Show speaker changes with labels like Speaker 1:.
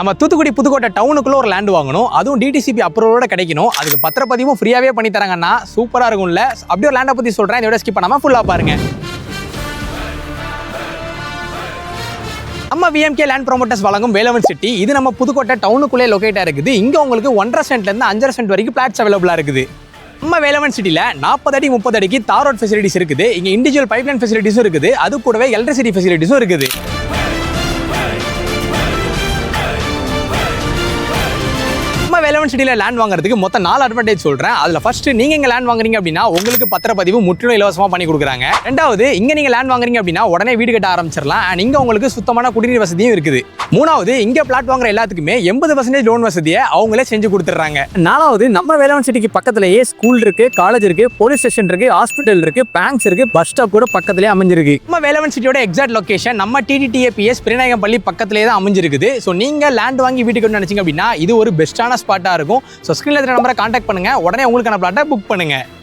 Speaker 1: நம்ம தூத்துக்குடி புதுக்கோட்டை டவுனுக்குள்ள ஒரு லேண்ட் வாங்கணும். அதுவும் டிடிசிபி அப்ரூவோட கிடைக்கணும். அதுக்கு பத்திரப்பதிவும் ஃப்ரீயாகவே பண்ணி தராங்கன்னா சூப்பராக இருக்கும்ல. அப்படியே ஒரு லேண்டை பற்றி சொல்கிறேன் இதோட ஸ்கிப் பண்ணாமல் ஃபுல்லாக பாருங்க. நம்ம விஎம்கே லேண்ட் ப்ரோமோட்டர்ஸ் வழங்கும் வேலவன் சிட்டி இது நம்ம புதுக்கோட்டை டவுனுக்குள்ளே லொக்கேட்டாக இருக்குது. இங்கே உங்களுக்கு ஒன்றரை சென்ட்லேருந்து அஞ்சரை சென்ட் வரைக்கும் பிளாட்ஸ் அவைலபிளாக இருக்குது. நம்ம வேலவன் சிட்டியில் நாற்பது அடி முப்பது அடிக்கு தார் ரோட் ஃபெசிலிட்டிஸ் இருக்குது. இங்கே இண்டிவிஜுவல் பைப்லைன் ஃபெசிலிட்டிஸும் இருக்குது. அது கூடவே எலக்ட்ரிசிட்டி ஃபெசிலிட்டிஸும் இருக்குது. நம்ம வேலவன் சிட்டியில் லேண்ட் வாங்குறதுக்கு மொத்தம் நாலு அட்வான்டேஜ் சொல்கிறேன் அதில் ஃபஸ்ட்டு நீங்கள் இங்கே லேண்ட் வாங்குறீங்க அப்படின்னா உங்களுக்கு பத்திரப்பதிவு முற்றிலும் இலவசமாக பண்ணி கொடுக்குறாங்க. ரெண்டாவது இங்கே நீங்கள் லேண்ட் வாங்குறீங்க அப்படின்னா உடனே வீடு கட்ட ஆரம்பிச்சிடலாம். அண்ட் இங்கே உங்களுக்கு சுத்தமான குடிநீர் வசதியும் இருக்குது. மூணாவது இங்கே பிளாட் வாங்குற எல்லாத்துக்குமே எண்பது பர்சன்டேஜ் லோன் வசதியை அவங்களே செஞ்சு கொடுத்துட்றாங்க.
Speaker 2: நாலாவது நம்ம வேலவன் சிட்டிக்கு பக்கத்துலேயே ஸ்கூல் இருக்கு காலேஜ் இருக்கு போலீஸ் ஸ்டேஷன் இருக்கு ஹாஸ்பிட்டல் இருக்கு பேங்க்ஸ் இருக்கு பஸ் ஸ்டாப் கூட பக்கத்துலேயே அமைஞ்சிருக்கு.
Speaker 1: நம்ம வேலவன் சிட்டியோட எக்ஸாக்ட் லொகேஷன் நம்ம டிடிடிஏபிஎஸ் பிரிநாயகம் பள்ளி பக்கத்துலேயே தான் அமைஞ்சிருக்குது. ஸோ நீங்கள் லேண்ட் வாங்கி வீட்டுக்கு நினைச்சிங்க அப்படின்னா இது ஒரு பெஸ்ட்டான ஸ்பாட்டாக இருக்கும். ஸோ ஸ்க்ரீனில் இருக்கிற நம்பரை காண்டாக்ட் பண்ணுங்க. உடனே உங்களுக்கான பிளாட்டை புக் பண்ணுங்க.